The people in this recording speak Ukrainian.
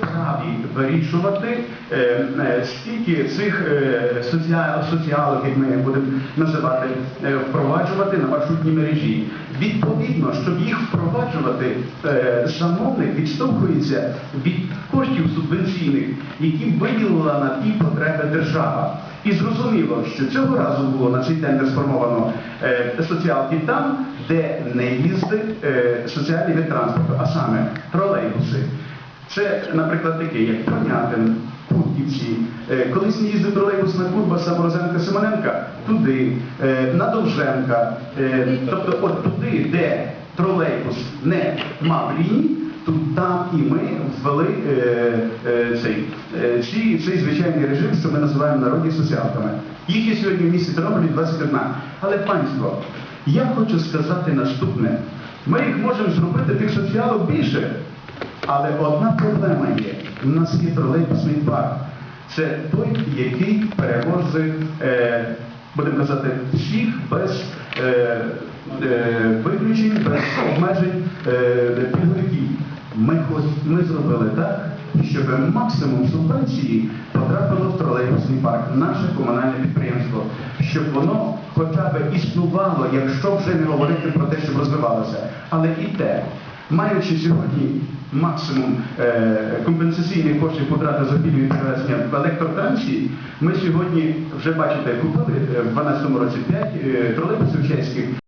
Праві вирішувати, е, е, скільки цих е, соціалок, як ми будемо називати, впроваджувати на маршрутній мережі. Відповідно, щоб їх впроваджувати, замовник відштовхується від коштів субвенційних, які виділила на ті потреби держава. І зрозуміло, що цього разу було на цей тендер сформовано соціалки там, де не їздить соціальний вид транспорту, а саме тролейбуси. Це, наприклад, таке, як Тронятин, Курківці. Е, Колись не їздив тролейбус на Курбаса, Морозенка, Симоненка, туди, е, на Довженка, е, тобто от туди, де тролейбус не мав ліній, Тут там і ми ввели е, е, цей, е, ці, цей звичайний режим, що ми називаємо народні соціалками. Їх є сьогодні в місті Тернополі 21. Але панство, я хочу сказати наступне. Ми їх можемо зробити тих соціалок більше. Але одна проблема є. У нас є тролейбусний парк. Це той, який перевозить, е, будемо казати, всіх без е, е, виключень, без обмежень е, пільговиків. Ми, ми зробили так, щоб максимум субвенції потрапило в тролейбусний парк, наше комунальне підприємство, щоб воно хоча б існувало, якщо вже не говорити про те, щоб розвивалося. Але і те, маючи сьогодні максимум е, компенсаційних коштів потрати за пільгові перевезення в електростанції, ми сьогодні вже бачите, купили е, в 2012 році 5 тролейбусів чеських.